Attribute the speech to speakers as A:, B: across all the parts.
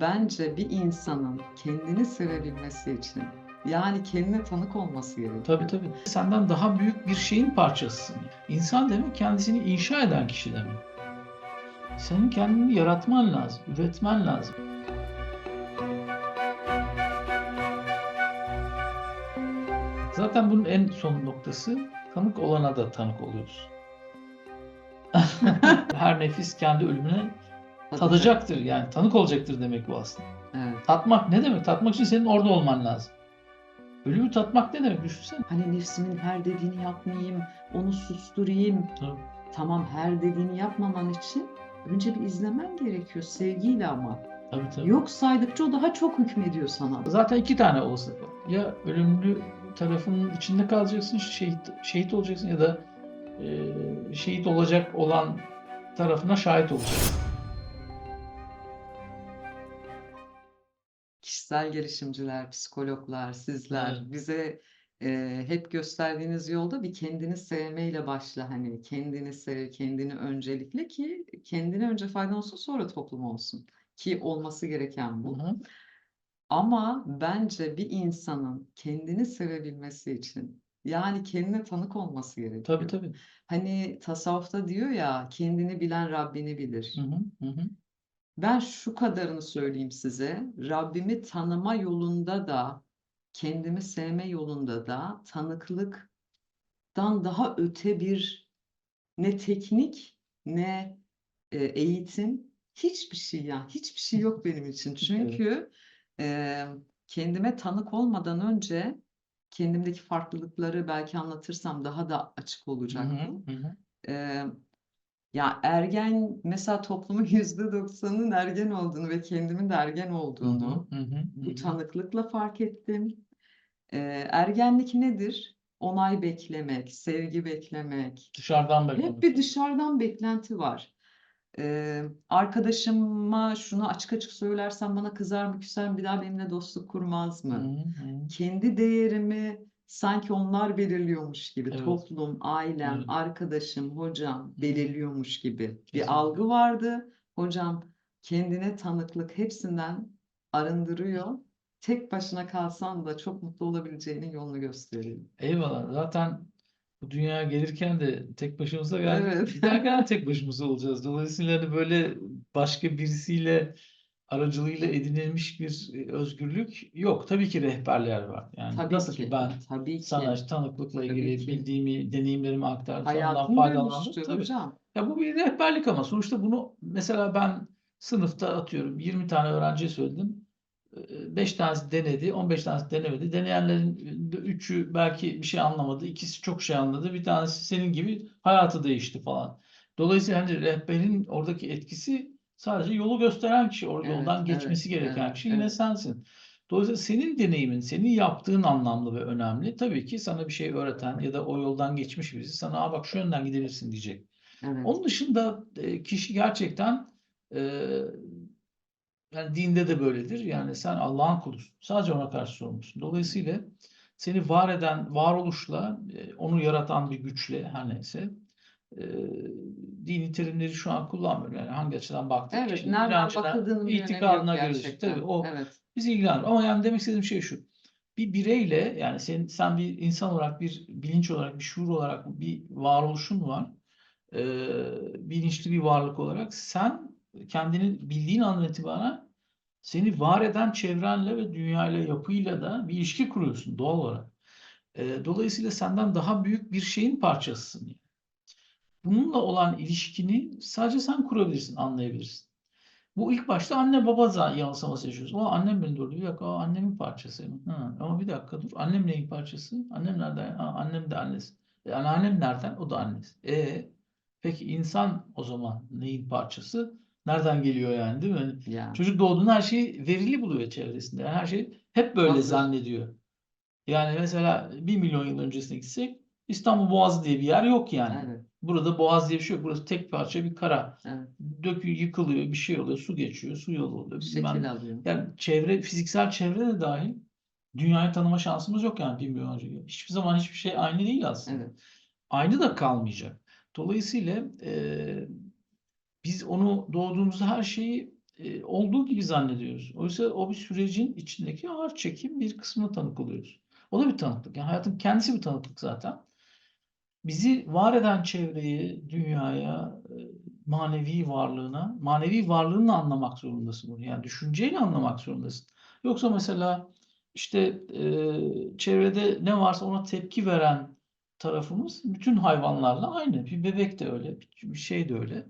A: Bence bir insanın kendini sevebilmesi için yani kendine tanık olması gerekiyor.
B: Tabii tabii. Senden daha büyük bir şeyin parçasısın. İnsan demek kendisini inşa eden kişi demek. Senin kendini yaratman lazım, üretmen lazım. Zaten bunun en son noktası tanık olana da tanık oluyoruz. Her nefis kendi ölümüne tadacaktır yani tanık olacaktır demek bu aslında.
A: Evet.
B: Tatmak ne demek? Tatmak için senin orada olman lazım. Ölümü tatmak ne demek? Düşünsene.
A: Hani nefsimin her dediğini yapmayayım, onu susturayım.
B: Tabii.
A: Tamam her dediğini yapmaman için önce bir izlemen gerekiyor sevgiyle ama.
B: Tabii tabii.
A: Yok saydıkça o daha çok hükmediyor sana.
B: Zaten iki tane olasılık var. Ya ölümlü tarafının içinde kalacaksın, şehit, şehit olacaksın ya da e, şehit olacak olan tarafına şahit olacaksın.
A: Kişisel gelişimciler, psikologlar, sizler
B: Evet.
A: bize e, hep gösterdiğiniz yolda bir kendini sevmeyle başla hani kendini sev, kendini öncelikle ki kendine önce faydan olsun sonra toplum olsun ki olması gereken bu.
B: Hı hı.
A: Ama bence bir insanın kendini sevebilmesi için yani kendine tanık olması
B: Tabii
A: gerekiyor.
B: tabii.
A: Hani tasavvufta diyor ya kendini bilen Rabbini bilir.
B: Hı hı, hı hı.
A: Ben şu kadarını söyleyeyim size. Rabbimi tanıma yolunda da, kendimi sevme yolunda da tanıklıktan daha öte bir ne teknik ne e, eğitim hiçbir şey yani hiçbir şey yok benim için. Çünkü e, kendime tanık olmadan önce kendimdeki farklılıkları belki anlatırsam daha da açık
B: Hı
A: olacak
B: hı, hı hı.
A: Ya ergen mesela toplumun yüzde doksanının ergen olduğunu ve kendimin de ergen olduğunu
B: Hı hı, hı
A: bu tanıklıkla fark ettim. Ee, ergenlik nedir? Onay beklemek, sevgi beklemek.
B: Dışarıdan
A: Hep
B: beklemek.
A: bir dışarıdan beklenti var. Ee, arkadaşıma şunu açık açık söylersem bana kızar mı küser mi bir daha benimle dostluk kurmaz mı?
B: hı, hı.
A: kendi değerimi sanki onlar belirliyormuş gibi
B: Evet.
A: toplum, ailem,
B: Evet.
A: arkadaşım, hocam belirliyormuş gibi bir
B: Kesinlikle.
A: algı vardı. Hocam kendine tanıklık hepsinden arındırıyor. Tek başına kalsan da çok mutlu olabileceğinin yolunu gösteriyor.
B: Eyvallah. Zaten bu dünyaya gelirken de tek başımıza geldik.
A: Evet.
B: Giderken de tek başımıza olacağız. Dolayısıyla hani böyle başka birisiyle aracılığıyla edinilmiş bir e, özgürlük yok. Tabii ki rehberler var. Yani
A: Tabii
B: nasıl
A: ki,
B: ki ben
A: tabii ki.
B: sana işte tanıklıkla
A: Tabii
B: ilgili
A: ki.
B: bildiğimi, deneyimlerimi aktardım,
A: Hayatın
B: faydalandım. Tabii.
A: hocam.
B: Ya bu bir rehberlik ama sonuçta bunu mesela ben sınıfta atıyorum 20 tane öğrenciye söyledim. 5 tanesi denedi, 15 tanesi denemedi. Deneyenlerin 3'ü belki bir şey anlamadı, ikisi çok şey anladı. Bir tanesi senin gibi hayatı değişti falan. Dolayısıyla hani rehberin oradaki etkisi sadece yolu gösteren kişi, o
A: Evet,
B: yoldan
A: evet,
B: geçmesi gereken
A: evet,
B: kişi yine
A: evet.
B: sensin. Dolayısıyla senin deneyimin, senin yaptığın anlamlı ve önemli. Tabii ki sana bir şey öğreten ya da o yoldan geçmiş birisi sana Aa, bak şu yönden gidebilirsin diyecek.
A: Evet.
B: Onun dışında e, kişi gerçekten e, yani dinde de böyledir. Yani sen Allah'ın kulusun. Sadece ona karşı sorumlusun. Dolayısıyla seni var eden varoluşla, e, onu yaratan bir güçle her neyse e, dini terimleri şu an kullanmıyorum. Yani hangi açıdan baktık
A: Evet,
B: kişinin
A: nereden bakıldığının
B: itikadına göre. Tabii o
A: Evet.
B: bizi ilgilendir. Ama yani demek istediğim şey şu. Bir bireyle yani sen, sen bir insan olarak, bir bilinç olarak, bir şuur olarak bir varoluşun var. Ee, bilinçli bir varlık olarak sen kendini bildiğin andan itibaren seni var eden çevrenle ve dünyayla, yapıyla da bir ilişki kuruyorsun doğal olarak. Ee, dolayısıyla senden daha büyük bir şeyin parçasısın. yani. Bununla olan ilişkini sadece sen kurabilirsin, anlayabilirsin. Bu ilk başta anne baba yanılsaması yaşıyoruz. O annem beni. Bir dakika, o annemin parçası. Ha, ama bir dakika dur. Annem neyin parçası? Annem nereden? Ha, annem de annesi. E, anneannem nereden? O da annesi. E, peki insan o zaman neyin parçası? Nereden geliyor yani değil mi? Hani
A: Ya.
B: Çocuk doğduğunda her şeyi verili buluyor çevresinde. Yani her şey hep böyle
A: Hazır.
B: zannediyor. Yani mesela bir milyon yıl öncesine gitsek İstanbul Boğazı diye bir yer yok yani.
A: Evet.
B: Burada boğaz diye bir şey yok. Burası tek parça bir kara.
A: Evet.
B: Dökü yıkılıyor, bir şey oluyor, su geçiyor, su yolu oluyor.
A: Şekil alıyor.
B: Yani çevre, fiziksel çevre de dahil dünyayı tanıma şansımız yok yani bir milyon önce. Hiçbir zaman hiçbir şey aynı değil aslında.
A: Evet.
B: Aynı da kalmayacak. Dolayısıyla e, biz onu doğduğumuzda her şeyi e, olduğu gibi zannediyoruz. Oysa o bir sürecin içindeki ağır çekim bir kısmına tanık oluyoruz. O da bir tanıklık. Yani hayatın kendisi bir tanıklık zaten. Bizi var eden çevreyi, dünyaya, e, manevi varlığına, manevi varlığını anlamak zorundasın bunu. Yani düşünceyle anlamak zorundasın. Yoksa mesela işte e, çevrede ne varsa ona tepki veren tarafımız bütün hayvanlarla aynı. Bir bebek de öyle, bir şey de öyle.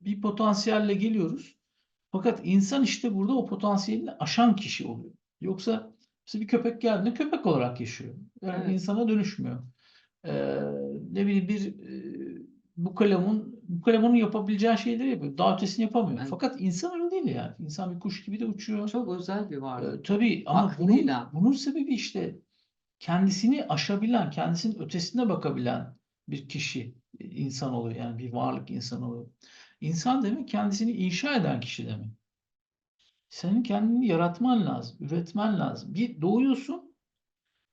B: Bir potansiyelle geliyoruz. Fakat insan işte burada o potansiyelini aşan kişi oluyor. Yoksa mesela bir köpek geldiğinde köpek olarak yaşıyor. Yani
A: Evet.
B: insana dönüşmüyor. Ee, ne bileyim bir e, bu kalemun bu kalemunun yapabileceği şeyleri yapıyor. Daha ötesini yapamıyor.
A: Evet.
B: Fakat insan öyle değil yani. İnsan bir kuş gibi de uçuyor.
A: Çok özel bir varlık.
B: Ee, tabii ama bunun,
A: Aklıyla.
B: bunun sebebi işte kendisini aşabilen, kendisinin ötesine bakabilen bir kişi e, insan oluyor. Yani bir varlık insan oluyor. İnsan demek kendisini inşa eden kişi demek. Senin kendini yaratman lazım, üretmen lazım. Bir doğuyorsun,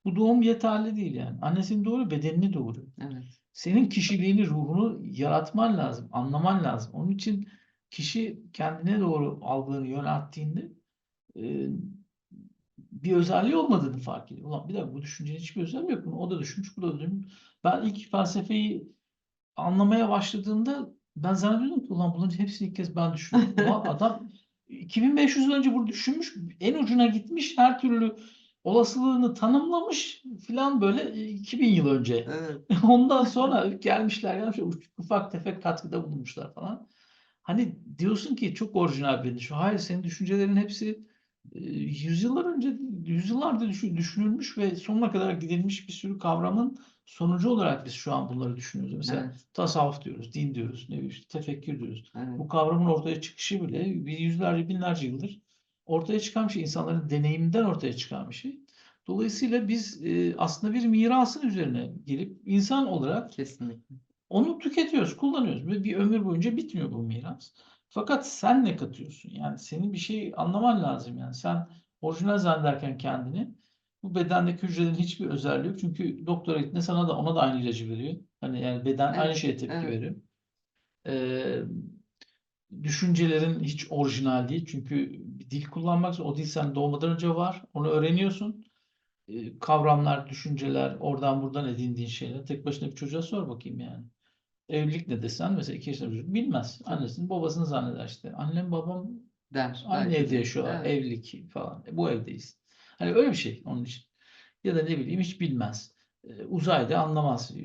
B: bu doğum yeterli değil yani. Annesinin doğuruyor, bedenini doğuruyor.
A: Evet.
B: Senin kişiliğini, ruhunu yaratman lazım, anlaman lazım. Onun için kişi kendine doğru algılarını yönelttiğinde e, bir özelliği olmadığını fark ediyor. Ulan bir dakika bu düşüncenin hiçbir özelliği yok. O da düşünmüş, bu da düşünmüş. Ben ilk felsefeyi anlamaya başladığımda ben zannediyordum ki ulan bunların hepsini ilk kez ben. Ulan adam 2500 yıl önce bunu düşünmüş, en ucuna gitmiş, her türlü olasılığını tanımlamış filan böyle e, 2000 yıl önce.
A: Evet.
B: Ondan sonra gelmişler gelmiş ufak tefek katkıda bulunmuşlar falan. Hani diyorsun ki çok orijinal bir düşün. Hayır senin düşüncelerin hepsi e, yüzyıllar önce yüzyıllardır düşün- düşünülmüş ve sonuna kadar gidilmiş bir sürü kavramın sonucu olarak biz şu an bunları düşünüyoruz. Mesela
A: Evet.
B: tasavvuf diyoruz, din diyoruz, ne bileyim işte tefekkür diyoruz.
A: Evet.
B: Bu kavramın ortaya çıkışı bile bir yüzlerce binlerce yıldır ortaya çıkan bir şey. insanların deneyiminden ortaya çıkan bir şey. Dolayısıyla biz e, aslında bir mirasın üzerine gelip insan olarak
A: Kesinlikle.
B: onu tüketiyoruz, kullanıyoruz. Ve bir ömür boyunca bitmiyor bu miras. Fakat sen ne katıyorsun? Yani senin bir şey anlaman lazım. Yani sen orijinal zannederken kendini bu bedendeki hücrelerin hiçbir özelliği yok. Çünkü doktora gittiğinde sana da ona da aynı ilacı veriyor. Hani yani beden aynı
A: Evet,
B: şeye tepki
A: evet.
B: veriyor. Ee, düşüncelerin hiç orijinal değil. Çünkü bir dil kullanmak o dil sen doğmadan önce var. Onu öğreniyorsun. Ee, kavramlar, düşünceler, oradan buradan edindiğin şeyler. Tek başına bir çocuğa sor bakayım yani. Evlilik ne desen mesela iki yaşında çocuk bilmez. Annesini babasını zanneder işte. Annem babam
A: Der.
B: aynı evde
A: de.
B: yaşıyorlar.
A: Evet.
B: Evlilik falan. E, bu evdeyiz. Hani öyle bir şey onun için. Ya da ne bileyim hiç bilmez. E, uzayda anlamaz. E,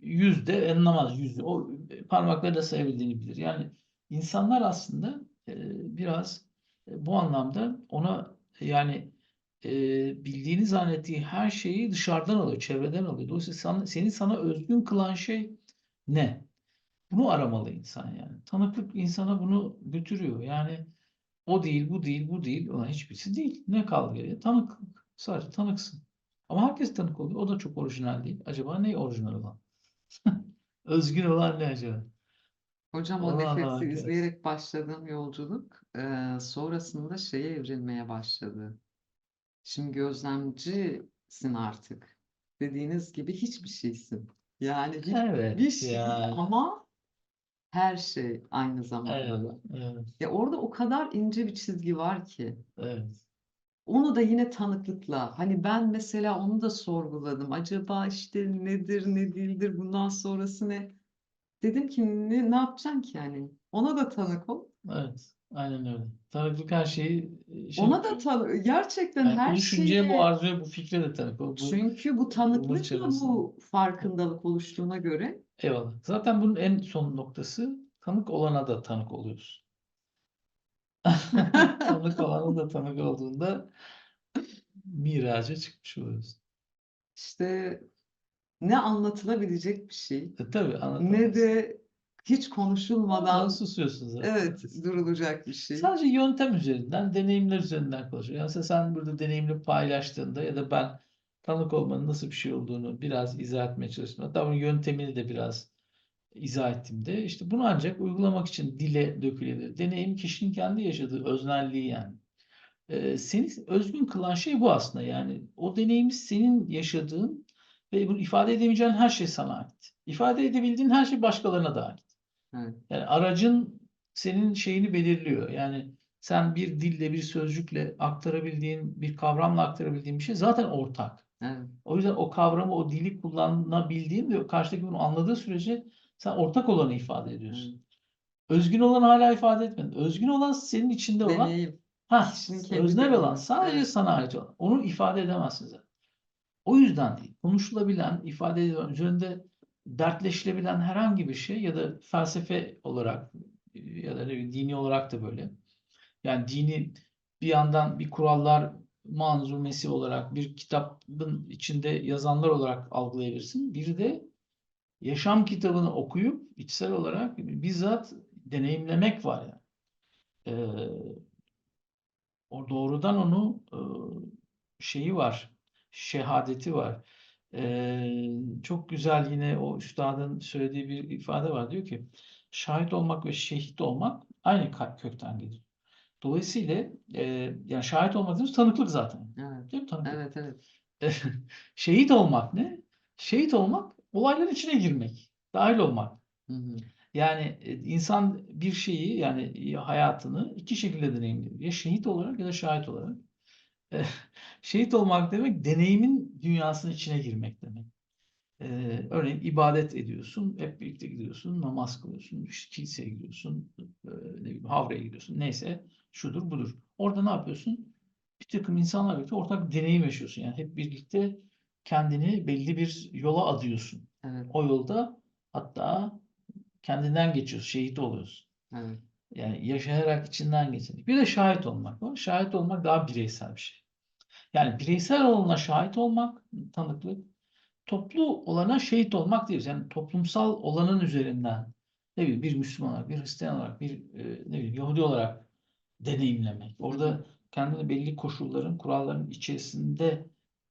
B: Yüzde anlamaz. Yüzde. O e, parmakları da sayabildiğini bilir. Yani insanlar aslında e, biraz e, bu anlamda ona yani e, bildiğini zannettiği her şeyi dışarıdan alıyor, çevreden alıyor. Dolayısıyla sana, seni sana özgün kılan şey ne? Bunu aramalı insan yani. Tanıklık insana bunu götürüyor. Yani o değil, bu değil, bu değil. Ulan hiçbirisi değil. Ne kaldı geriye? Tanıklık. Sadece tanıksın. Ama herkes tanık oluyor. O da çok orijinal değil. Acaba ne orijinal olan? Özgün olan ne acaba?
A: Hocam o nefesi
B: lazım.
A: izleyerek başladığım yolculuk eee, sonrasında şeye evrilmeye başladı. Şimdi gözlemcisin artık. Dediğiniz gibi hiçbir şeysin. Yani
B: Evet,
A: bir şey
B: yani.
A: ama her şey aynı zamanda
B: Evet,
A: da.
B: evet,
A: Ya orada o kadar ince bir çizgi var ki.
B: evet.
A: Onu da yine tanıklıkla. Hani ben mesela onu da sorguladım. Acaba işte nedir, ne değildir, bundan sonrası ne? Dedim ki ne, ne yapacaksın ki yani? Ona da tanık ol.
B: Evet, aynen öyle. Tanıklık her şeyi e, şey
A: Ona da tanı gerçekten
B: Yani bu
A: her
B: düşünceye, bu
A: şeye
B: arzuya, bu fikre de tanık ol. Bu
A: çünkü bu tanıklıkla bu farkındalık oluştuğuna göre
B: Eyvallah. Zaten bunun en son noktası tanık olana da tanık oluyoruz. Tanık olana da tanık olduğunda miraca çıkmış oluyoruz.
A: işte ne anlatılabilecek bir şey
B: E, tabii
A: ne de hiç konuşulmadan
B: susuyorsun zaten.
A: evet durulacak bir şey.
B: Sadece yöntem üzerinden, deneyimler üzerinden konuşuyor. Yani sen burada deneyimini paylaştığında ya da ben tanık olmanın nasıl bir şey olduğunu biraz izah etmeye çalıştım. Hatta bunun yöntemini de biraz izah ettiğimde işte bunu ancak uygulamak için dile dökülebilir. Deneyim kişinin kendi yaşadığı öznelliği yani. Ee, seni özgün kılan şey bu aslında yani. O deneyimi senin yaşadığın ve bunu ifade edemeyeceğin her şey sana ait. İfade edebildiğin her şey başkalarına da ait.
A: Evet.
B: Yani aracın senin şeyini belirliyor. Yani sen bir dille, bir sözcükle aktarabildiğin, bir kavramla aktarabildiğin bir şey zaten ortak.
A: Evet.
B: O yüzden o kavramı, o dili kullanabildiğin ve karşıdaki bunu anladığı sürece sen ortak olanı ifade ediyorsun.
A: evet.
B: Özgün olan hala ifade etmedin. Özgün olan senin içinde olan, ha, öznel olan, sadece
A: Evet.
B: sana ait olan. Onu ifade edemezsin zaten. O yüzden. Konuşulabilen, ifade edilen, üzerinde dertleşilebilen herhangi bir şey ya da felsefe olarak ya da dini olarak da böyle. Yani dini bir yandan bir kurallar manzumesi olarak bir kitabın içinde yazanlar olarak algılayabilirsin. Bir de yaşam kitabını okuyup içsel olarak bizzat deneyimlemek var yani. Ee, o doğrudan onu e, şeyi var, şehadeti var. Ee, çok güzel yine o üstadın söylediği bir ifade var. Diyor ki şahit olmak ve şehit olmak aynı kökten gelir. Dolayısıyla e, yani şahit olmak dediğimiz tanıklık zaten.
A: Evet.
B: Değil mi? Tanıklık.
A: Evet, evet.
B: Şehit olmak ne? Şehit olmak olayların içine girmek, dahil olmak.
A: Hı hı.
B: Yani e, insan bir şeyi yani hayatını iki şekilde deneyimliyor. Ya şehit olarak ya da şahit olarak. Şehit olmak demek deneyimin dünyasının içine girmek demek. E, örneğin ibadet ediyorsun, hep birlikte gidiyorsun, namaz kılıyorsun, işte kiliseye gidiyorsun, e, ne bileyim, havraya gidiyorsun, neyse şudur budur. Orada ne yapıyorsun? Bir takım insanlarla birlikte ortak bir deneyim yaşıyorsun. Yani hep birlikte kendini belli bir yola adıyorsun.
A: Evet,
B: O yolda hatta kendinden geçiyorsun, şehit oluyorsun.
A: evet.
B: Yani yaşayarak içinden geçen. Bir de şahit olmak var. Şahit olmak daha bireysel bir şey. Yani bireysel olana şahit olmak, tanıklık, toplu olana şehit olmak diyoruz. Yani toplumsal olanın üzerinden ne bileyim bir Müslüman olarak, bir Hristiyan olarak, bir e, ne bileyim Yahudi olarak deneyimlemek. Orada kendini belli koşulların, kuralların içerisinde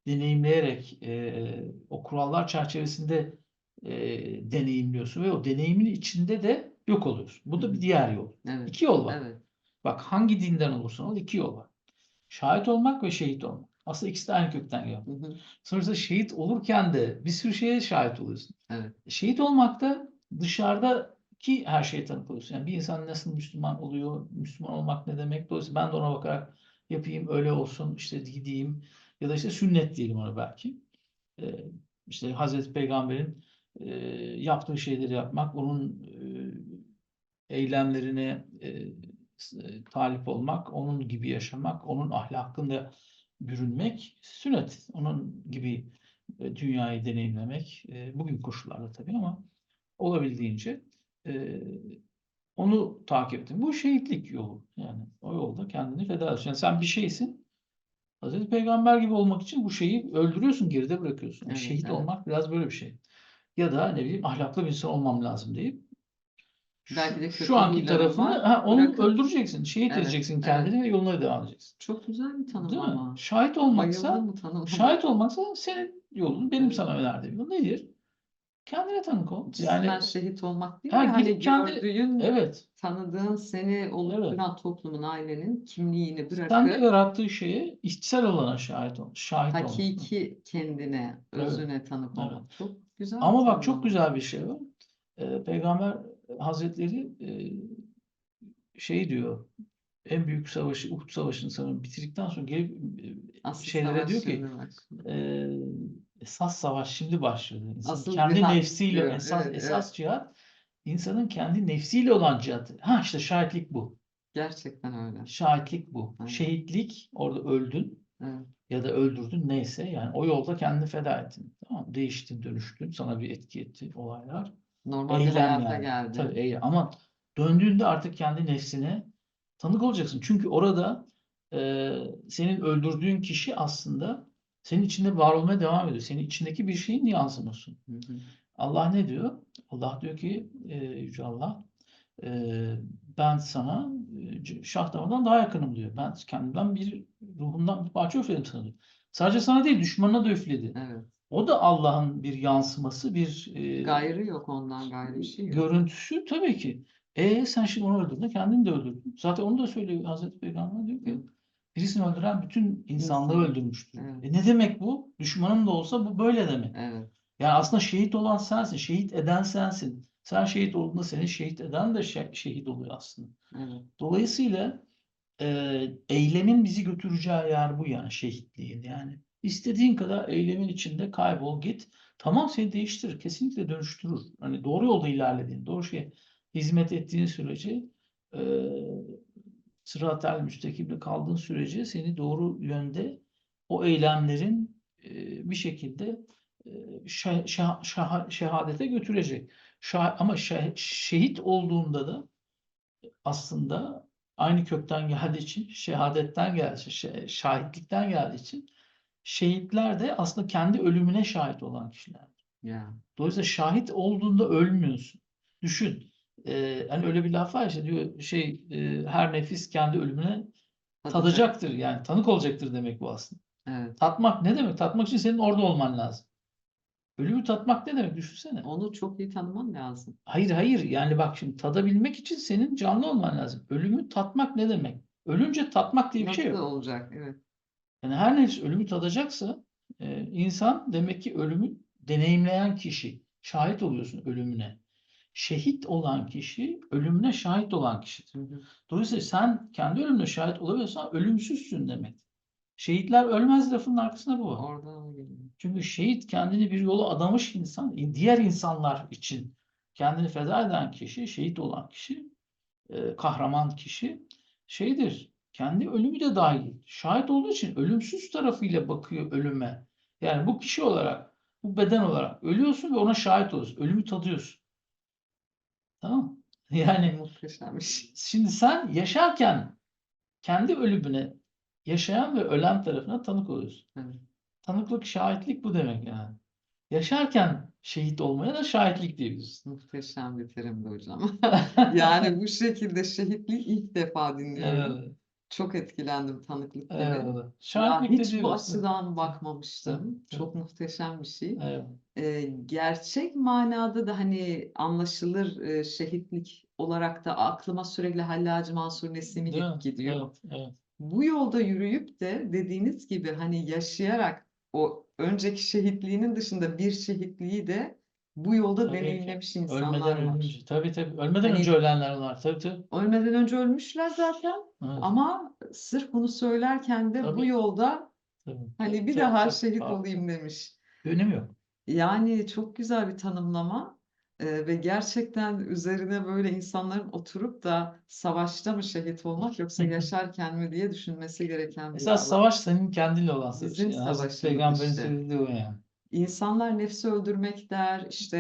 B: deneyimleyerek e, o kurallar çerçevesinde e, deneyimliyorsun ve o deneyimin içinde de yok oluyorsun. Bu da bir diğer yol.
A: Evet.
B: İki yol var.
A: Evet.
B: Bak hangi dinden olursan ol iki yol var. Şahit olmak ve şehit olmak. Aslında ikisi de aynı kökten geliyor.
A: Hı hı.
B: Sonuçta şehit olurken de bir sürü şeye şahit oluyorsun.
A: Evet.
B: Şehit olmak da dışarıdaki her şeye tanık oluyorsun. Yani bir insan nasıl Müslüman oluyor, Müslüman olmak ne demek? Dolayısıyla ben de ona bakarak yapayım, öyle olsun, işte gideyim ya da işte sünnet diyelim ona belki. Ee, işte Hazreti Peygamber'in e, yaptığı şeyleri yapmak, onun e, eylemlerine e, e, talip olmak, onun gibi yaşamak, onun ahlakında bürünmek sünnet. Onun gibi e, dünyayı deneyimlemek, e, bugün koşullarda tabii ama olabildiğince e, onu takip ettim. Bu şehitlik yolu. Yani o yolda kendini feda ediyorsun. Yani sen bir şeysin. Hazreti Peygamber gibi olmak için bu şeyi öldürüyorsun, geride bırakıyorsun.
A: Evet,
B: şehit
A: evet.
B: olmak biraz böyle bir şey. Ya da ne bileyim ahlaklı bir insan olmam lazım deyip
A: Belki de
B: şu anki tarafını
A: var,
B: ha, onu
A: bırakıp-
B: öldüreceksin. Şehit
A: Evet,
B: edeceksin
A: evet.
B: kendini ve yoluna devam edeceksin.
A: Çok güzel bir tanım
B: Değil mi?
A: ama.
B: Şahit olmaksa. Şahit olmaksa senin yolun, benim
A: Evet.
B: sana önerdiğim yol nedir? Kendine tanık ol. Yani
A: şehit olmak değil
B: Ha,
A: de hani
B: kendi-
A: gördüğün,
B: evet,
A: tanıdığın, seni oluşturan toplumun, ailenin kimliğini
B: kendi
A: bırakıp
B: yarattığı şeye içsel olana şahit ol, şahit olmak.
A: hakiki kendine,
B: Evet.
A: özüne tanık
B: Evet.
A: olmak. Çok güzel
B: Ama bak çok güzel bir şey var. Ee, Peygamber Hazretleri e, şey diyor, en büyük savaşı, Uhud Savaşı'nı sanırım bitirdikten sonra gelip e,
A: Asıl
B: şeylere diyor ki,
A: başlıyor.
B: e, esas savaş şimdi başladı. İnsan
A: Asıl
B: kendi
A: cihat
B: nefsiyle
A: diyor.
B: esas
A: Evet,
B: esas
A: evet.
B: cihat insanın kendi nefsiyle olan cihatı. Ha işte şahitlik bu.
A: Gerçekten öyle.
B: Şahitlik bu.
A: Aynen.
B: Şehitlik orada öldün
A: Evet.
B: ya da öldürdün neyse yani o yolda kendini feda ettin. Tamam? Değiştin, dönüştün. Sana bir etki etti olaylar.
A: Normal bir
B: Eylem
A: hayata
B: yani.
A: geldi.
B: Tabii eylem. Ama döndüğünde artık kendi nefsine tanık olacaksın. Çünkü orada e, senin öldürdüğün kişi aslında senin içinde var olmaya devam ediyor. Senin içindeki bir şeyin yansıması.
A: Hı hı.
B: Allah ne diyor? Allah diyor ki e, Yüce Allah e, ben sana e, şah damarından daha yakınım diyor. Ben kendimden bir ruhumdan bir parça üfledim sana diyor. Sadece sana değil düşmanına da üfledi.
A: Evet.
B: O da Allah'ın bir yansıması, bir e,
A: Gayrı yok ondan gayrı bir şey yok.
B: görüntüsü tabii ki. E sen şimdi onu öldürdün, kendini de öldürdün. Zaten onu da söylüyor Hazreti Peygamber diyor ki birisini öldüren bütün insanlığı
A: İnsan.
B: öldürmüştür.
A: Evet.
B: E ne demek bu? Düşmanın da olsa bu böyle demek.
A: Evet.
B: Yani aslında şehit olan sensin, şehit eden sensin. Sen şehit olduğunda seni şehit eden de şe- şehit oluyor aslında.
A: Evet.
B: Dolayısıyla e, eylemin bizi götüreceği yer bu yani şehitliğin yani. İstediğin kadar eylemin içinde kaybol git. Tamam seni değiştirir. Kesinlikle dönüştürür. Hani doğru yolda ilerlediğin, doğru şeye hizmet ettiğin sürece e, sırat-ı müstakimde kaldığın sürece seni doğru yönde o eylemlerin e, bir şekilde e, şah- şah- şah- şehadete götürecek. Şah- ama şeh- şehit olduğunda da aslında aynı kökten geldiği için, şehadetten geldiği için, şahitlikten geldiği için şehitler de aslında kendi ölümüne şahit olan kişiler.
A: Ya.
B: Dolayısıyla şahit olduğunda ölmüyorsun. Düşün. Ee, hani öyle bir laf var işte diyor şey e, her nefis kendi ölümüne tadacaktır yani tanık olacaktır demek bu aslında.
A: Evet.
B: Tatmak ne demek? Tatmak için senin orada olman lazım. Ölümü tatmak ne demek? Düşünsene.
A: Onu çok iyi tanıman lazım.
B: Hayır hayır yani bak şimdi tadabilmek için senin canlı olman lazım. Ölümü tatmak ne demek? Ölünce tatmak diye bir şey
A: Nasıl
B: yok.
A: olacak? Evet.
B: Yani her nefis ölümü tadacaksa e, insan demek ki ölümü deneyimleyen kişi. Şahit oluyorsun ölümüne. Şehit olan kişi ölümüne şahit olan kişidir. Dolayısıyla sen kendi ölümüne şahit olabiliyorsan ölümsüzsün demek. Şehitler ölmez lafının arkasında bu var.
A: Oradan.
B: Çünkü şehit kendini bir yola adamış insan, diğer insanlar için kendini feda eden kişi, şehit olan kişi, e, kahraman kişi şeydir. Kendi ölümü de dahil. Şahit olduğu için ölümsüz tarafıyla bakıyor ölüme. Yani bu kişi olarak, bu beden olarak ölüyorsun ve ona şahit oluyorsun. Ölümü tadıyorsun. Tamam? Yani
A: Muhteşem bir şey.
B: Şimdi sen yaşarken kendi ölümüne yaşayan ve ölen tarafına tanık oluyorsun.
A: Evet.
B: Tanıklık, şahitlik bu demek yani. Yaşarken şehit olmaya da şahitlik diyoruz.
A: Muhteşem bir terimdi hocam. Yani bu şekilde şehitliği ilk defa dinliyorum.
B: Evet,
A: Çok etkilendim tanıklık dedi.
B: evet.
A: Ya
B: Şahitlik
A: hiç bu açıdan bakmamıştım.
B: Evet,
A: Çok muhteşem bir şey.
B: Evet,
A: Ee, gerçek manada da hani anlaşılır e, şehitlik olarak da aklıma sürekli Hallacı Mansur Nesimi
B: değil mi?
A: gidiyor.
B: Evet, evet.
A: Bu yolda yürüyüp de dediğiniz gibi hani yaşayarak o önceki şehitliğinin dışında bir şehitliği de bu yolda
B: Tabii ki.
A: deneyimlemiş
B: Ölmeden
A: insanlar var.
B: ölünce. Tabii tabii. Ölmeden
A: Hani-
B: önce ölenler var. Tabii tabii.
A: Ölmeden önce ölmüşler zaten
B: Evet,
A: ama sırf bunu söylerken de bu
B: Tabii.
A: yolda
B: tabii.
A: hani bir
B: Tabii,
A: daha
B: tabii.
A: şehit
B: Tabii.
A: olayım demiş.
B: Bir önemi yok.
A: Yani çok güzel bir tanımlama Ee, ve gerçekten üzerine böyle insanların oturup da savaşta mı şehit olmak yoksa yaşarken mi diye düşünmesi gereken bir
B: Esas
A: alan.
B: savaş senin kendinle olan savaş.
A: Bizim
B: Yani Hazreti
A: savaşımız
B: Peygamber'in
A: işte.
B: söylediği o yani.
A: İnsanlar nefsi öldürmek der, işte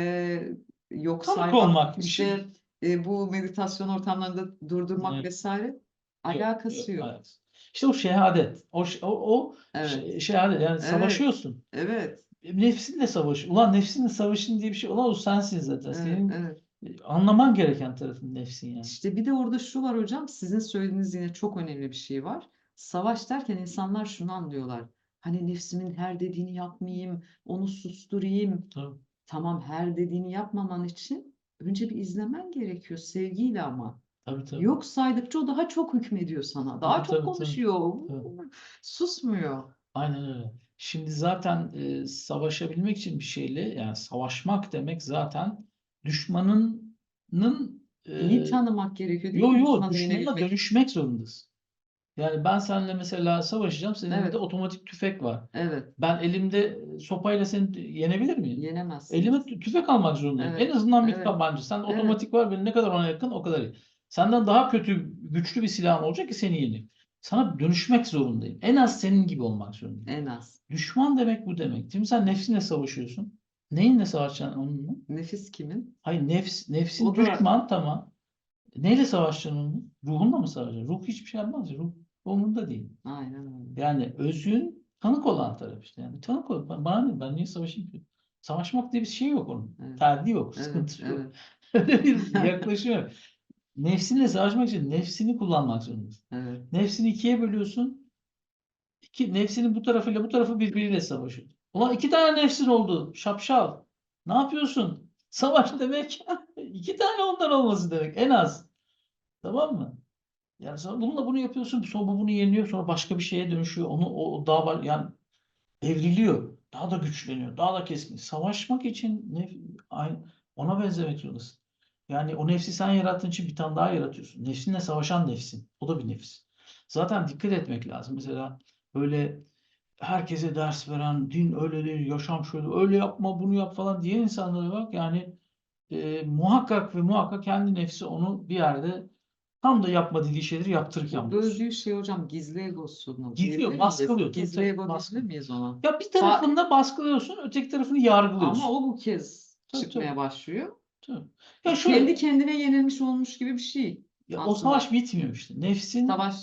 A: yok
B: Tanık
A: saymak,
B: olmak bir şey.
A: işte e, bu meditasyon ortamlarında durdurmak
B: Evet.
A: vesaire alakası
B: yok, evet. İşte o şehadet. O, ş- o, o
A: Evet,
B: şe- şehadet yani savaşıyorsun.
A: evet,
B: Nefsinle savaş. Ulan nefsinle savaşın diye bir şey. Ulan o sensin zaten.
A: evet,
B: Senin
A: evet.
B: anlaman gereken tarafın nefsin yani.
A: İşte bir de orada şu var hocam, sizin söylediğiniz yine çok önemli bir şey var. Savaş derken insanlar şunu anlıyorlar. Hani nefsimin her dediğini yapmayayım, onu susturayım.
B: Tabii.
A: Tamam her dediğini yapmaman için önce bir izlemen gerekiyor sevgiyle ama.
B: Tabii tabii.
A: Yok saydıkça o daha çok hükmediyor sana. Daha
B: Tabii,
A: çok
B: tabii,
A: konuşuyor.
B: Tabii.
A: Susmuyor.
B: Aynen öyle. Şimdi zaten e, savaşabilmek için bir şeyle yani savaşmak demek zaten düşmanının
A: İyi
B: e,
A: tanımak gerekiyor değil
B: yo
A: mi
B: yo
A: düşmana
B: düşmanına dönüşmek zorundasın. Yani ben seninle mesela savaşacağım. Senin
A: Evet.
B: elinde otomatik tüfek var.
A: Evet,
B: Ben elimde sopayla seni yenebilir miyim?
A: yenemezsiniz.
B: Elime tü- tüfek almak zorundayım.
A: Evet,
B: En azından bir
A: evet,
B: tabanca. Sen
A: evet.
B: otomatik var benim ne kadar ona yakın o kadar iyi. Senden daha kötü, güçlü bir silahım olacak ki seni yeneyim. Sana dönüşmek zorundayım. En az senin gibi olmak zorundayım.
A: En az.
B: Düşman demek bu demek. Şimdi sen nefsinle savaşıyorsun. Neyinle savaşacaksın onunla?
A: Nefis kimin?
B: Hayır nefs, nefsin
A: O da-
B: düşman tamam. Neyle savaşacaksın onunla? Ruhunla mı savaşacaksın? Ruh hiçbir şey yapmaz. Ruh umurunda değil.
A: Aynen öyle.
B: Yani özün tanık olan taraf işte. Yani tanık ol. Ba- Bana ne? Ben niye savaşayım ki? Savaşmak diye bir şey yok onun.
A: Evet.
B: Terdi yok.
A: Evet,
B: Sıkıntı yok.
A: evet,
B: Öyle bir yaklaşım. Nefsinle savaşmak için nefsini kullanmak zorundasın.
A: evet.
B: Nefsini ikiye bölüyorsun. İki, nefsinin bu tarafıyla bu tarafı birbiriyle savaşıyor. Ulan iki tane nefsin oldu. Şapşal. Ne yapıyorsun? Savaş demek iki tane ondan olması demek en az. Tamam mı? Yani sonra bununla bunu yapıyorsun. Sonra bu bunu yeniyor. Sonra başka bir şeye dönüşüyor. Onu o, daha yani evriliyor. Daha da güçleniyor. Daha da keskin. Savaşmak için nef- aynı, ona benzemek zorundasın. Yani o nefsi sen yarattığın için bir tane daha yaratıyorsun. Nefsinle savaşan nefsin. O da bir nefis. Zaten dikkat etmek lazım. Mesela böyle herkese ders veren, din öyle değil, yaşam şöyle, öyle yapma, bunu yap falan diyen insanlara bak. Yani e, muhakkak ve muhakkak kendi nefsi onu bir yerde tam da yapma dediği şeyleri bulur.
A: böldüğü şey hocam gizli egosunu
B: Gizliyor, baskılıyor.
A: Gizli
B: tabii,
A: ego diyebilir miyiz ona?
B: Ya bir tarafında baskılıyorsun, öteki tarafını yargılıyorsun.
A: Ama o bu kez
B: Tabii,
A: çıkmaya
B: tabii.
A: başlıyor.
B: Tabii. Ya şöyle,
A: Kendi kendine yenilmiş olmuş gibi bir şey.
B: ya o
A: aslında.
B: savaş bitmiyor işte. Nefsin,
A: Savaş.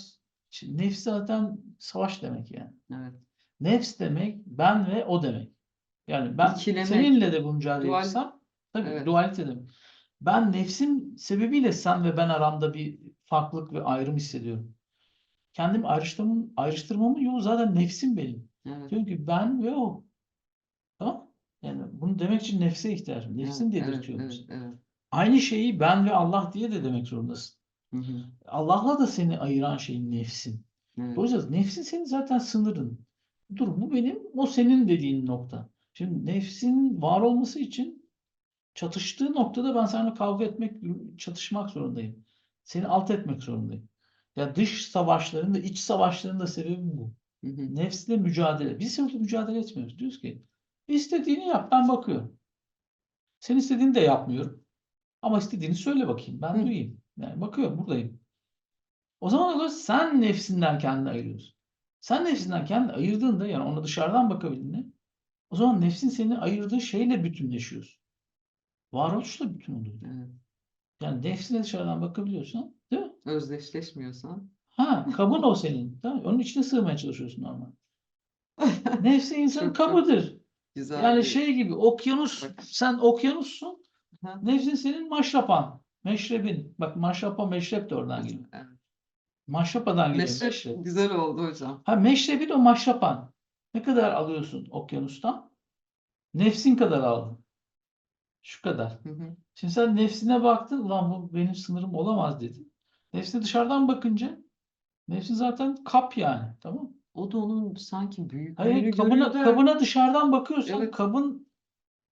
B: Şimdi nefs zaten savaş demek yani.
A: Evet.
B: Nefs demek ben ve o demek. Yani ben
A: İkilemek.
B: seninle de bu mücadele
A: Dual-
B: etsem tabii
A: Evet.
B: dualite demek. Ben nefsim sebebiyle sen ve ben aramda bir farklılık ve ayrım hissediyorum. Kendimi ayrıştırmamın, ayrıştırmamın yolu zaten nefsim benim.
A: Evet.
B: Diyorum ki ben ve o. Tamam? Yani bunu demek için nefse ihtiyacım. Nefsim
A: evet,
B: dedirtiyor
A: evet, evet, evet.
B: Aynı şeyi ben ve Allah diye de demek zorundasın.
A: Hı hı,
B: Allah'la da seni ayıran şey nefsin.
A: evet.
B: Dolayısıyla nefsin senin zaten sınırın. Dur bu benim, o senin dediğin nokta. Şimdi nefsin var olması için çatıştığı noktada ben seninle kavga etmek, çatışmak zorundayım. Seni alt etmek zorundayım. Ya dış savaşların da iç savaşların da sebebi bu.
A: Hı hı.
B: Nefsle mücadele. Biz burada mücadele etmiyoruz. Diyoruz ki istediğini yap ben bakıyorum. Sen istediğini de yapmıyorum. Ama istediğini söyle bakayım. Ben
A: Hı.
B: duyayım. Yani bakıyorum buradayım. O zaman kadar sen nefsinden kendini ayırıyorsun. Sen nefsinden kendini ayırdığında yani ona dışarıdan bakabildiğinde o zaman nefsin seni ayırdığı şeyle bütünleşiyorsun. Varoluşla bütün oluyor.
A: Evet.
B: Yani nefsine dışarıdan bakabiliyorsan değil mi?
A: Özdeşleşmiyorsan.
B: Ha kabın o senin. Mi? Onun içine sığmaya çalışıyorsun normal. Nefsi insanın kabıdır.
A: Güzel
B: Yani
A: bir-
B: şey gibi okyanus
A: Bak.
B: sen okyanussun. Nefsin senin maşrapan. Meşrebin. Bak maşrapa meşrep de oradan geliyor.
A: Evet.
B: Maşrapadan geliyor.
A: Meşrep
B: meşrep.
A: güzel oldu hocam.
B: Ha meşrebin o maşrapan. Ne kadar alıyorsun okyanustan? Nefsin kadar aldın. Şu kadar.
A: Hı hı.
B: Şimdi sen nefsine baktın. Ulan bu benim sınırım olamaz dedin. Nefsine dışarıdan bakınca nefsin zaten kap yani. Tamam?
A: O da onun sanki büyüklüğünü
B: Hayır, kabına, kabına dışarıdan bakıyorsan
A: Evet.
B: kabın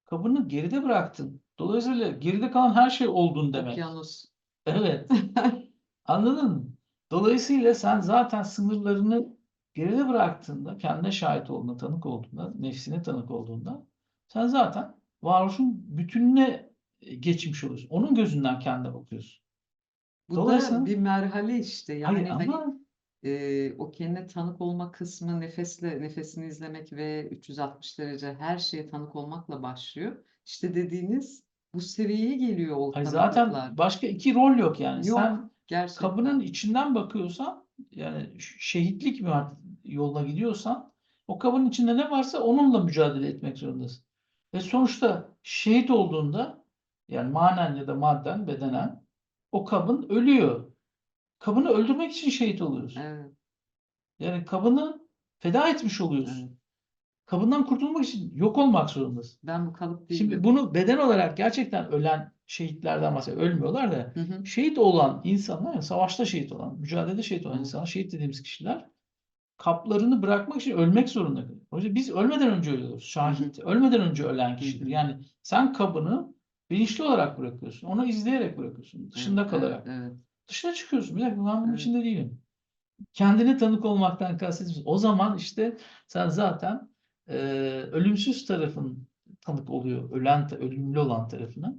B: kabını geride bıraktın. Dolayısıyla geride kalan her şey oldun demek.
A: Okyanus.
B: Evet. Anladın mı? Dolayısıyla sen zaten sınırlarını geride bıraktığında, kendine şahit olduğunda, tanık olduğunda, nefsine tanık olduğunda sen zaten varoluşun bütününe e, geçmiş oluyorsun. Onun gözünden kendine bakıyorsun.
A: Bu
B: Dolayısıyla-
A: da bir merhale işte. Yani
B: Hayır
A: hani
B: ama
A: e, o kendine tanık olma kısmı nefesle nefesini izlemek ve 360 derece her şeye tanık olmakla başlıyor. İşte dediğiniz bu seviyeye geliyor o tanıklıklar.
B: zaten başka iki rol yok yani.
A: Yok,
B: Sen
A: gerçekten.
B: kabının içinden bakıyorsan yani şehitlik mi yoluna gidiyorsan o kabın içinde ne varsa onunla mücadele etmek zorundasın. Ve sonuçta şehit olduğunda yani manen ya da madden bedenen o kabın ölüyor. Kabını öldürmek için şehit oluyorsun.
A: Evet,
B: Yani kabını feda etmiş oluyorsun.
A: evet.
B: Kabından kurtulmak için yok olmak zorundasın.
A: Ben bu kalıp değilim.
B: Şimdi bunu beden olarak gerçekten ölen şehitlerden bahsediyor. Ölmüyorlar da
A: Hı hı.
B: Şehit olan insanlar, yani savaşta şehit olan, mücadelede şehit olan insanlar, şehit dediğimiz kişiler kaplarını bırakmak için ölmek zorunda kalıyor. O yüzden biz ölmeden önce ölüyoruz. Şahit ölmeden önce ölen kişidir. Yani sen kabını bilinçli olarak bırakıyorsun. Onu izleyerek bırakıyorsun. Dışında
A: Evet,
B: kalarak.
A: Evet, evet.
B: Dışına çıkıyorsun. Bir dakika ben bunun
A: Evet.
B: içinde değilim. Kendine tanık olmaktan kastediyorsun. O zaman işte sen zaten e, ölümsüz tarafın tanık oluyor. Ölen, ölümlü olan tarafına.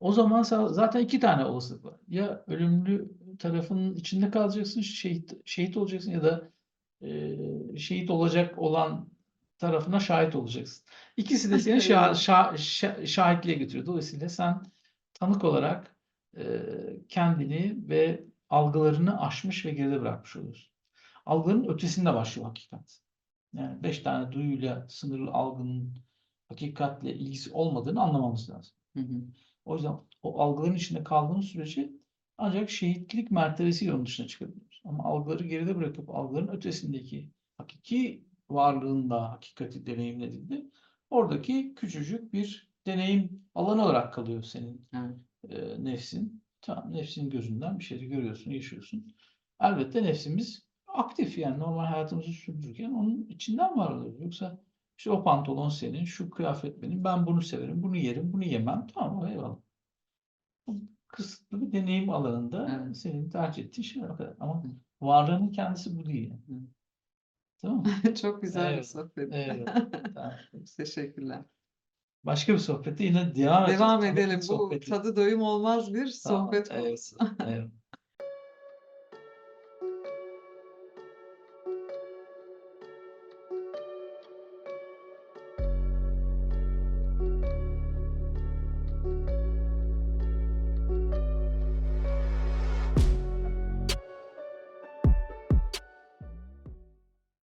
B: O zaman zaten iki tane olasılık var. Ya ölümlü tarafının içinde kalacaksın, şehit, şehit olacaksın ya da e, şehit olacak olan tarafına şahit olacaksın. İkisi de seni şah- şah- şah- şahitliğe götürüyor. Dolayısıyla sen tanık olarak e, kendini ve algılarını aşmış ve geride bırakmış oluyorsun. Algının ötesinde başlıyor hakikat. Yani beş tane duyuyla sınırlı algının hakikatle ilgisi olmadığını anlamamız lazım.
A: Hı hı.
B: O yüzden o algıların içinde kaldığımız sürece ancak şehitlik mertebesiyle onun dışına çıkabiliyoruz. Ama algıları geride bırakıp algıların ötesindeki hakiki varlığında hakikati deneyimlediğinde oradaki küçücük bir deneyim alanı olarak kalıyor senin
A: Evet.
B: e, nefsin. Tamam nefsin gözünden bir şeyi görüyorsun, yaşıyorsun. Elbette nefsimiz aktif yani normal hayatımızı sürdürürken onun içinden var oluyor. Yoksa işte o pantolon senin, şu kıyafet benim, ben bunu severim, bunu yerim, bunu yemem. Tamam eyvallah. Kısıtlı bir deneyim alanında
A: Evet.
B: senin tercih ettiğin şeyler o kadar. Ama. Varlığının kendisi bu değil.
A: Hı.
B: Tamam mı?
A: Çok güzel bir
B: Evet,
A: sohbet.
B: Evet. Tamam.
A: Teşekkürler.
B: Başka bir sohbette yine devam.
A: Devam edelim. Bu
B: sohbeti.
A: tadı doyum olmaz bir
B: Tamam,
A: sohbet
B: evet.
A: konusu.
B: Evet.